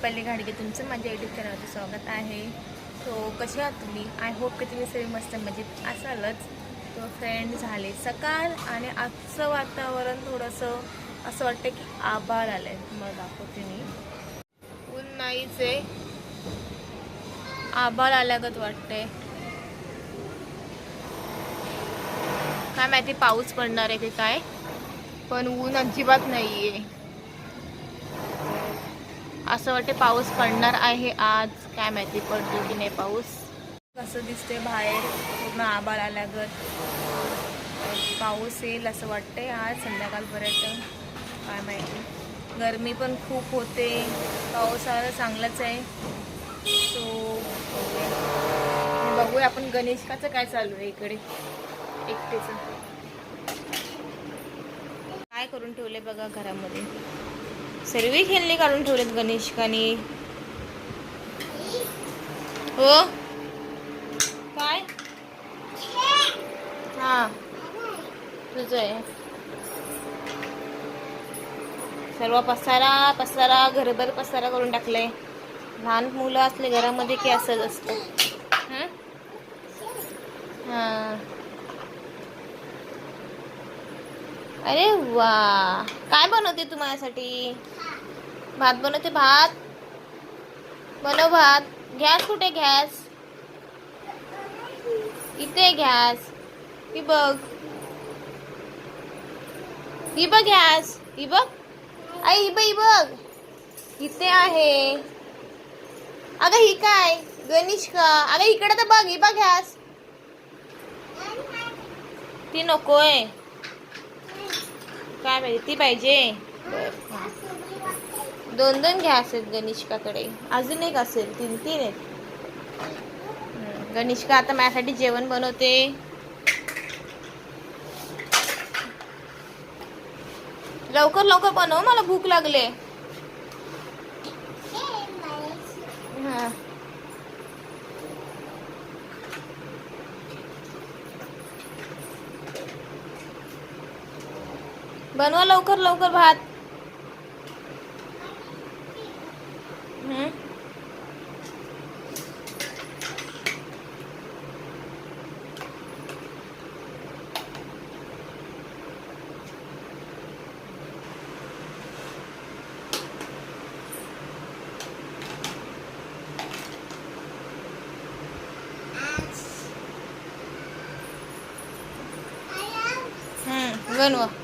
दीपाली घाडगे तुमचं माझ्या युट्यूब चॅनलचं स्वागत आहे. तो कसे आहात तुम्ही? आय होप की तुम्ही सगळे मस्त मजेत असालच. तो फ्रेंड झाले सकाळ आणि आजचं वातावरण थोडंसं असं वाटतं की आभाळ आलं आहे तुम्हाला दाखवते मी. ऊन नाहीच आहे. आभाळ आल्यागत वाटतंय. काय माहिती पाऊस पडणार आहे की काय? पण ऊन अजिबात नाही आहे असं वाटते पाऊस पडणार आहे आज. काय माहिती पडतो की नाही पाऊस? कसं दिसते बाहेर पूर्ण आबाळ आल्यागत पाऊस येईल असं वाटतंय आज संध्याकाळपर्यंत. काय माहिती. गरमी पण खूप होते. पाऊस आला चांगलाच आहे. सो बघूया बघूया आपण गणेशकाचं काय चालू आहे इकडे. एकटेचं. काय करून ठेवले बघा घरामध्ये. सर्व खेळणी काढून ठेवलेत गणेशकाने. हो? काय? हा. तुझं आहे. सर्व पसारा पसारा घरभर पसारा करून टाकलाय. लहान मुलं असले घरामध्ये की असंच असतं. हां? हा. अरे वा. काय बनवते तू माझ्यासाठी? भात बनवते भात. बनव भात. गॅस कुठे गॅस? इथे गॅस. ही बघ. ही बघ गॅस. ही बघ. आई ही बघ ही बघ. इथे आहे. अगं ही काय? गणेश का? अगं इकडे तर बघ. ही बघ गॅस. ती नकोय काय पाहिजे ती पाहिजे. दोन दोन घ्या असेल गणेशकाकडे अजून एक असेल तीन तीन आहेत. गणिष्का गणेशका आता माझ्यासाठी जेवण बनवते. लवकर लवकर बनव मला भूक लागले हा बनवा लवकर लवकर भात. बनवा.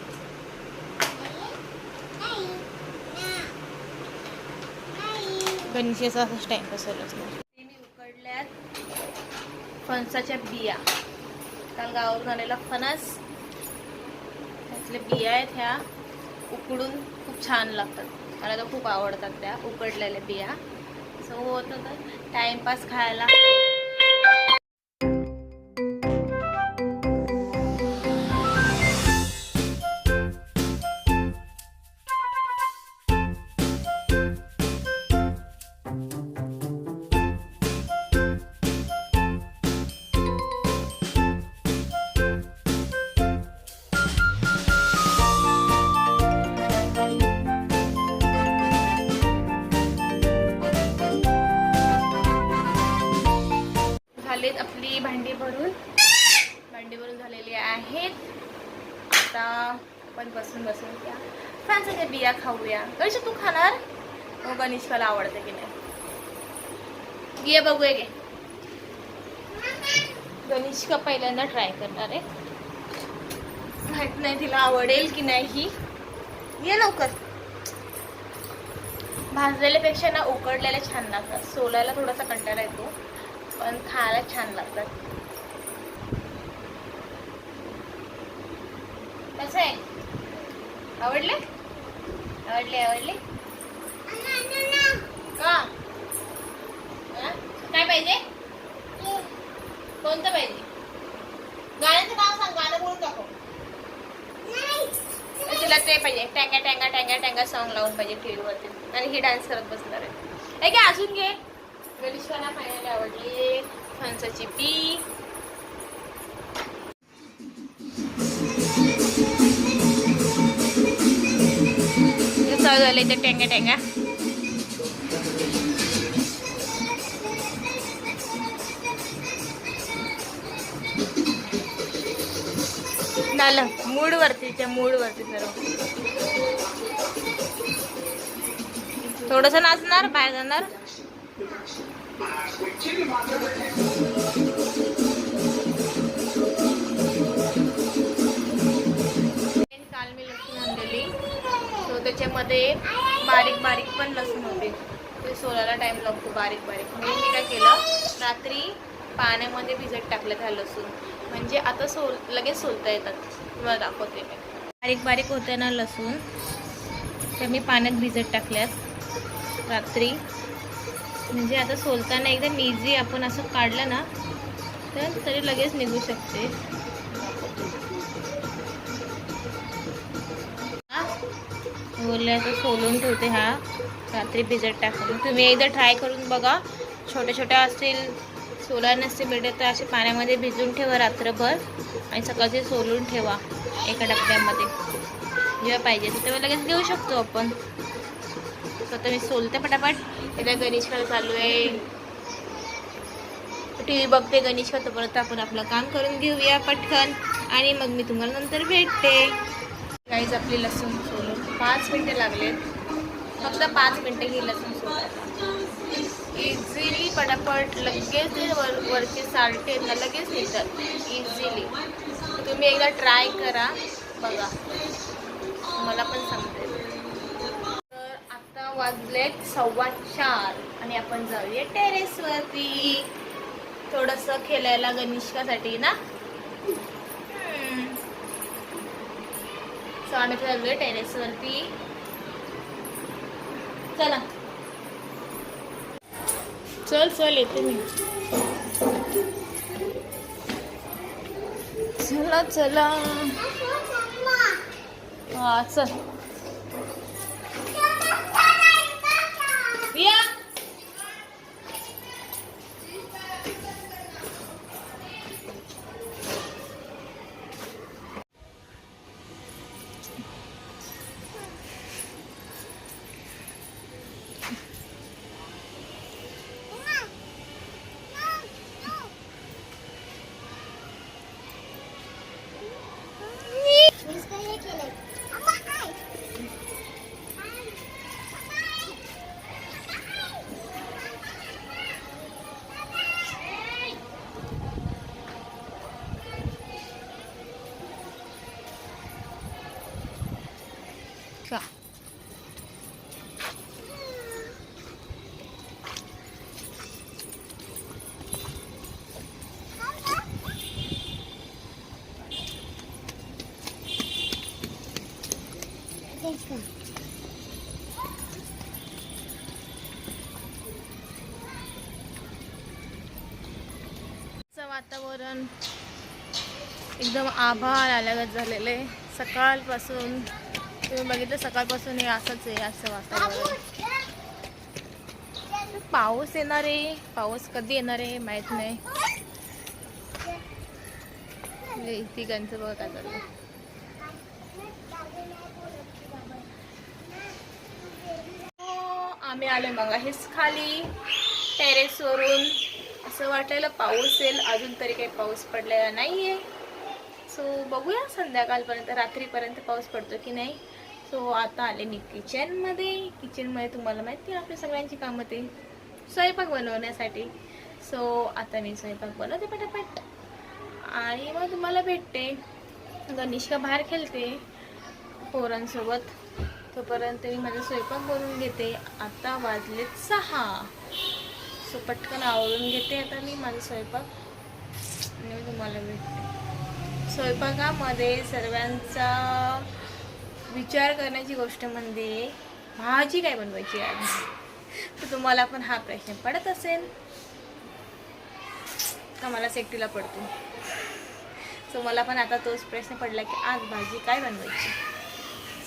गणेशाचा असंच टाइमपास चालू असणार मी उकडल्यात फणसाच्या बिया. काल गावावरून आलेला फणस त्यातल्या बिया आहेत ह्या उकडून खूप छान लागतात. मला तर खूप आवडतात त्या उकडलेल्या बिया. सो होत होतं. टाइमपास खायला. झालेत आपली भांडी भरून. भांडी भरून झालेली आहेत. आता आपण बसून बसून त्या फॅन्सच्या बिया खाऊया. कशी तू खाणार? हो गणेशकाला आवडते की नाही? ये बघूया गे गणेशका पहिल्यांदा ट्राय करणार आहे? माहीत नाही तिला आवडेल की नाही. ये लवकर. भाजलेल्यापेक्षा ना उकडलेल्या छान लागतात. सोलायला थोडासा कंटाळा येतो. पण खायला छान लागतात. कसं आहे? आवडले? आवडले आवडले? का? काय पाहिजे? कोणतं पाहिजे? गाण्याचं नाव सांग गाणं बोलून दाखव. तिला ते पाहिजे. टँगा टँगा टँगा टँगा सॉंग लावून पाहिजे टीव्ही वरती. आणि ही डान्स करत बसणार आहे. अजून घे. गलिशाला खायला आवडली. फणसाची पी चव झाले ते टेंगा टेंगा झालं. मूडवरती त्या मूडवरती सर्व. थोडंसं नाचणार बाहेर जाणार. काल मी लसूण आणलेली. सो त्याच्यामध्ये बारीक बारीक पण लसूण होते. ते सोलायला टाइम लागतो बारीक बारीक. म्हणून मी काय केलं रात्री पाण्यामध्ये भिजत टाकलं त्या लसूण. म्हणजे आता सोल लगेच सोलता येतात. तुम्हाला दाखवते मी. बारीक बारीक होते ना लसूण. तर मी पाण्यात भिजत टाकल्यात. रात्री म्हणजे आता सोलताना एकदम इझी आपण असं काढलं ना तर तरी लगेच निघू शकते. बोलले आता सोलून ठेवते हा. रात्री भिजत टाकून तुम्ही एकदा ट्राय करून बघा. छोट्या छोट्या असतील सोला नसते भेटत तर असे पाण्यामध्ये भिजून ठेवा रात्रभर. आणि सकाळचे सोलून ठेवा एका डब्यामध्ये. जेव्हा पाहिजे तेव्हा लगेच घेऊ शकतो आपण. स्वतः मी सोलते पटापट. एकदा गणेश खेळ चालू आहे. टी व्ही बघते गणेश खेळ तोपर्यंत आपण आपलं काम करून घेऊया पटकन. आणि मग मी तुम्हाला नंतर भेटते. काहीच आपली लसूण सोलून पाच मिनटं लागलेत. फक्त पाच मिनटं ही लसूण सोलायला इझिली पटापट लगेच ते वर वरचे सालटे ना लगेच निघतात. इझिली तुम्ही एकदा ट्राय करा. बघा. मला पण समजेल. वाजलेत सव्वा चार. आणि आपण जाऊया टेरेसवरती थोडंसं खेळायला गणिष्कासाठी ना? हम्म. सो आम्ही चाललोय टेरेसवरती चला. चल चल येते मी. चला चला. हा चल. या वातावरण एकदम आभाळ आल्यागत झालेलं. आहे सकाळपासून तुम्ही बघितलं सकाळपासून हे असंच आहे असं वातावरण. पाऊस येणार आहे पाऊस कधी येणार आहे माहीत नाही. लय तिघांचं बघा काय आम्ही आलो मग हेच खाली टेरेसवरून असं वाटायला पाऊस येईल अजून तरी काही पाऊस पडलेला नाही आहे सो बघूया संध्याकाळपर्यंत रात्रीपर्यंत पाऊस पडतो की नाही. सो आता आले मी किचनमध्ये किचनमध्ये तुम्हाला माहिती आहे आपल्या सगळ्यांची कामं ते स्वयंपाक बनवण्यासाठी. सो आता मी स्वयंपाक बनवते पटापट. आणि मग तुम्हाला भेटते. गणेशका बाहेर खेळते पोरांसोबत. तोपर्यंत मी माझा स्वयंपाक बनवून घेते. आता वाजलेत सहा. सो पटकन आवरून घेते आता मी माझा स्वयंपाक. आणि मी तुम्हाला भेटते. स्वयंपाकामध्ये सर्वांचा विचार करण्याची गोष्ट म्हणजे भाजी काय बनवायची आज? तर तुम्हाला पण हा प्रश्न पडत असेल. का मला सेफ्टीला पडतो? सो मला पण आता तोच प्रश्न पडला की आज भाजी काय बनवायची?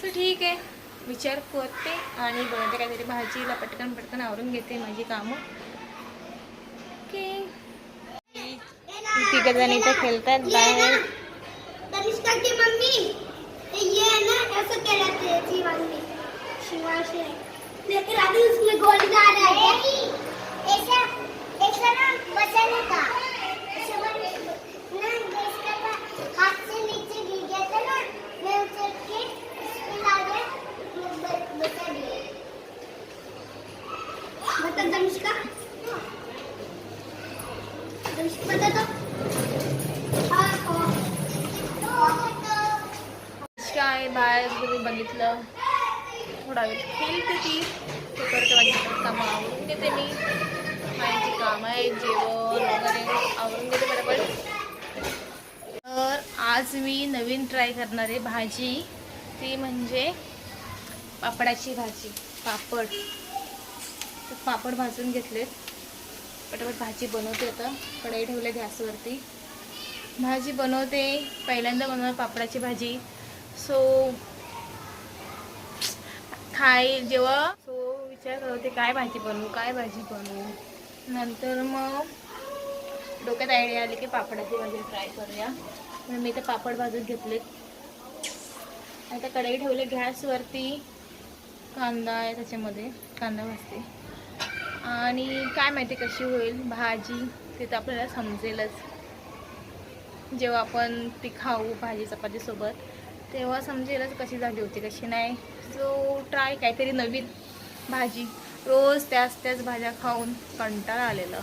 सो ठीक आहे. विचार करते आणि बनवते काहीतरी भाजीला पटकन पटकन आवरून घेते माझी कामं. ओके फिकर जनीता खेलता है बाहर तनिष्का की मम्मी ये है ना ऐसा कहलाते हैं शिवानी शिवानी लेकिन अभी उसमें गोल जा रहा है। ऐसा ऐसा ना वचन था। मतलब तनिष्का काय बाय बघितलं. थोडा वेळ बघितलं कामं घेते मी. आहे जेवण वगैरे आवरून घेते तर आज मी नवीन ट्राय करणार आहे भाजी. ती म्हणजे पापडाची भाजी पापड. पापड भाजून घेतलेत. पटापट भाजी बनवते आता. कढई ठेवले गॅसवरती. भाजी बनवते. पहिल्यांदा बनवणार पापडाची भाजी. सो खाय जेव्हा. सो विचार करत होते काय भाजी बनवू काय भाजी बनवू? नंतर मग डोक्यात आयडिया आली की पापडाची भाजी ट्राय करूया. म्हणून मी ते पापड भाजून घेतले. आता कढई ठेवले गॅसवरती. कांदा आहे त्याच्यामध्ये. कांदा भाजते. आणि काय माहिती कशी होईल भाजी ते तर आपल्याला समजेलच. जेव्हा आपण ती खाऊ भाजी चपातीसोबत तेव्हा समजेलच कशी झाली होती कशी नाही. सो ट्राय काहीतरी नवीन भाजी. रोज त्याच त्याच भाज्या खाऊन कंटाळा आलेला.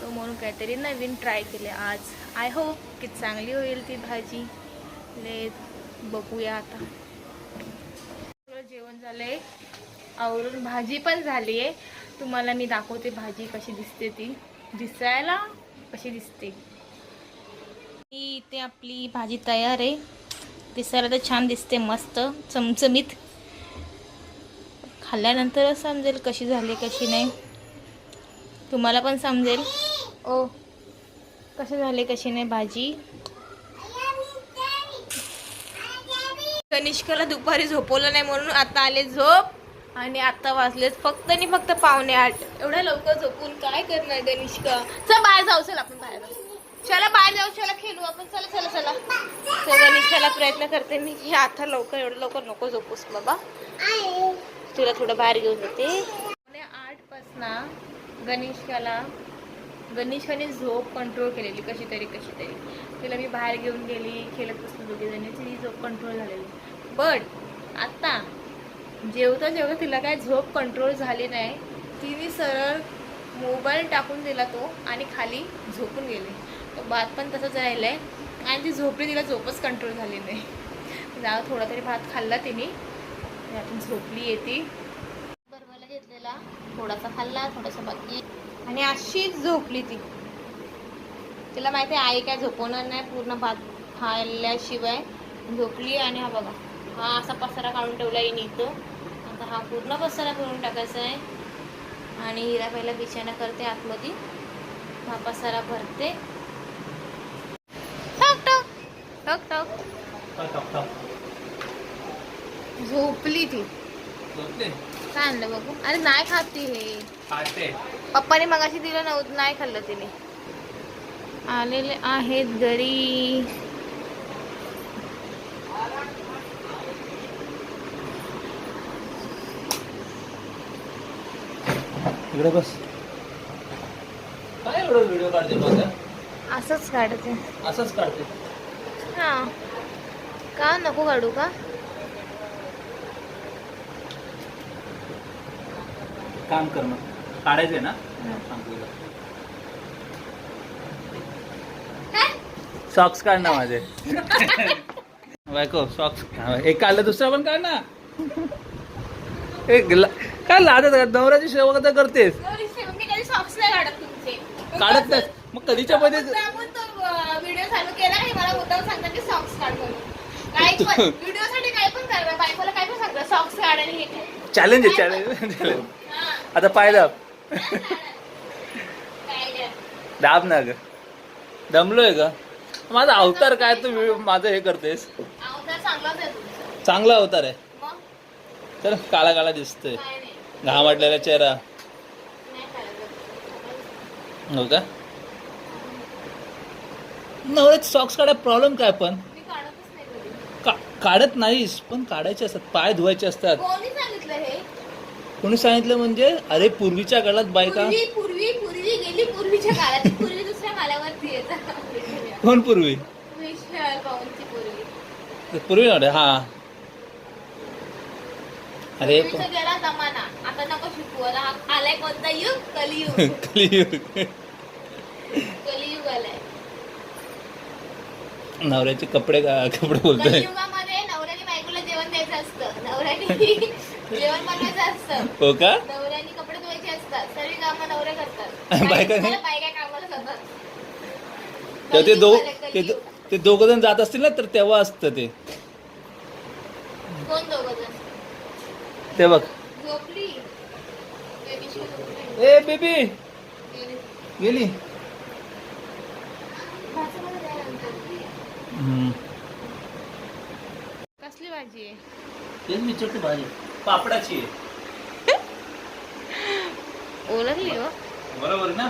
सो म्हणून काहीतरी नवीन ट्राय केले आज. आय होप की चांगली होईल ती भाजी. ले बघूया आता. सगळं जेवण झालंय. आवरून भाजी पण झाली आहे तुम्हाला मी दाखवते भाजी कशी दिसते ती. दिसायला कशी दिसते. ही इथे आपली भाजी तयार आहे. दिसायला तर छान दिसते मस्त चमचमीत. खाल्ल्यानंतरच समजेल कशी झाली कशी नाही. तुम्हाला पण समजेल. ओ कसे झाले कशी नाही भाजी. कनिष्काला दुपारी झोपवलं नाही म्हणून आता आले झोप. आणि आता वाजलेच फक्त आणि फक्त पावणे आठ. एवढ्या लवकर झोपून काय करणार गनिष्का चल बाहेर जाऊ चल आपण बाहेर. जाऊ. चला बाहेर जाऊ चला खेळू आपण. चला चला चला. तर गनिष्काला प्रयत्न करते मी की आता लवकर एवढं लवकर नको झोपूस बाबा. तुला थोडं बाहेर घेऊन जाते पावणे आठ पासनं गणेशाने झोप कंट्रोल केलेली कशी तरी कशी तरी तिला मी बाहेर घेऊन गेली खेळत बसलो दोघी जणी झोप कंट्रोल झालेली. बट आता जेवता जेवता तिला काय झोप कंट्रोल झाली नाही. तिने सरळ मोबाईल टाकून दिला तो आणि खाली झोपून गेले. तो भात पण तसंच राहिलं आहे आणि ती झोपली तिला झोपच कंट्रोल झाली नाही. जा थोडा तरी भात खाल्ला तिने. आणि आता झोपली येते. बरवायला घेतलेला. थोडासा खाल्ला थोडासा बाकी. आणि अशीच झोपली ती. तिला माहिती आहे आई काय झोपवणार नाही पूर्ण भात खाल्ल्याशिवाय. झोपली आणि हा बघा. हा असा पसारा काढून ठेवला आहे इथं आता हा पूर्ण पसारा करून टाकायचा आहे. आणि हिरा पहिला बिछाना करते आतमध्ये. हा पसारा भरते. ठक ठक झोपली ती. काय आणलं बघू? अरे नाही खात ती हे. पप्पाने मगाशी दिलं नव्हतं नाही खाल्लं तिने. आलेले आहेत घरी. इकडे बस. काय एवढं व्हिडिओ काढते असंच काढते. असंच काढते. हा. का नको काढू का? काम करणं काढायचंय ना? हं. सांगतो तुला. सॉक्स काढ ना माझे. बायको सॉक्स एक काढलं दुसरा पण काढ ना. एक ला- काय लादत आहे? नवऱ्याची सेवा तर करतेस. कधी नाही काढत तुमचे. काढत नाही. मग कधीच्या मध्ये आपण तो व्हिडिओ चालू केला मला मुद्दाम सांगतात की सॉक्स काढ म्हणून. काय पण व्हिडिओ साठी काय पण करा. बायकोला काय पण सांगतात सॉक्स काढ आणि हे काय चॅलेंज आहे चॅलेंज हा, आता पाहिलं. काय नाही. दाब ना ग. दमलोय ग. माझा अवतार काय तू माझं हे करतेस? अवतार चांगलाच आहे तुमचा. चांगला अवतार आहे. मग? तर काळा काळा दिसतोय. काय नाही. घामाटलेला चेहरा. नाही करायचं. हो का? नवऱ्यात सॉक्स काढाय प्रॉब्लेम काय पण? काढत नाहीस पण काढायचे असतात पाय धुवायचे असतात. कोणी सांगितलं म्हणजे अरे पूर्वीच्या काळात बायका पूर्वी पूर्वी पूर्वी गेली पूर्वीच्या काळात. पूर्वी दुसऱ्या येतात कोण पूर्वी? पूर्वी. हा. अरे पूर्वीचा गेला जमाना. आता नको शिकू. आता आलाय कोणता युग? कलियुग. कलियुग. कलियुग आलाय. नवऱ्याचे कपडे का- कपडे बोलतोय. नवऱ्याने जेवण बनवायचं असतं. हो का? नवऱ्यानी कपडे धुवायचे असतात. सर्व कामं नवऱ्या करतात. बायका कामाला जातात? ते दो ते दोघ जण जात असतील ना तर तेव्हा असतं ते. कोण दोघं जण? ते बघ. ए बेबी. गेली. कसली भाजी आहे? तेच विचारते भाजी. पापडाची ओळखली हो. बरोबर ना?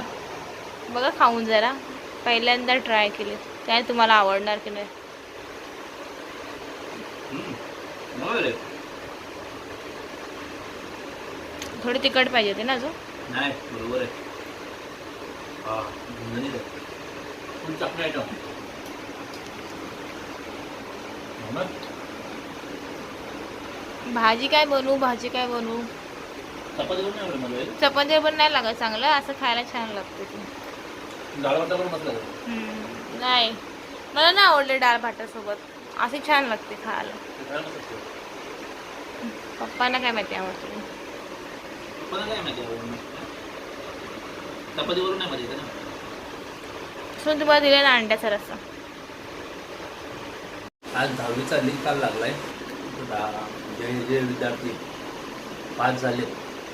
बघा खाऊन जरा. पहिल्यांदा ट्राय केले. काय तुम्हाला आवडणार की नाही हम्म. बरोबर आहे. थोडी तिखट पाहिजे होती ना अजून नाही बरोबर आहे हा झणझणीत आहे. फुल चटणी आयटम हो ना? भाजी काय बनवू भाजी काय बनवू चपाती पण नाही आवडत मला हे. चपाती पण नाही लागत चांगलं असं खायला छान लागतं ते डाळ भात पण मस्त लागत. हम्म, नाही मला नाही आवडले डाळ भातासोबत असे छान लागते खायला ते खायला मस्त लागतं. पप्पांना काय माहिती आवडते मला काय माहिती आवडत नाही. चपातीवरून नाही माहिती ना. म्हणून तुम्हाला दिले ना अंड्याचा रस्सा. आज दहावीचा निकाल लागलाय. दहा- जे जे विद्यार्थी पास झाले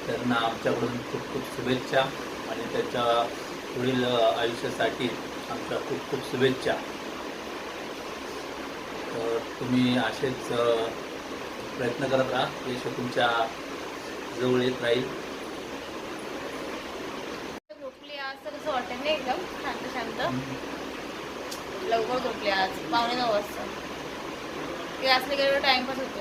त्यांना आमच्याकडून खूप खूप शुभेच्छा आणि त्याच्या पुढील आयुष्यासाठी आमच्या खूप खूप शुभेच्छा. तर तुम्ही असेच प्रयत्न करत राहा. यश तुमच्या जवळ येत राहील झोपली आज तर असं वाटत नाही एकदम शांत शांत. लवकर झोपली आज. पावणे नऊ वाजता. ते असले गेल्यावर टाइमपास होतो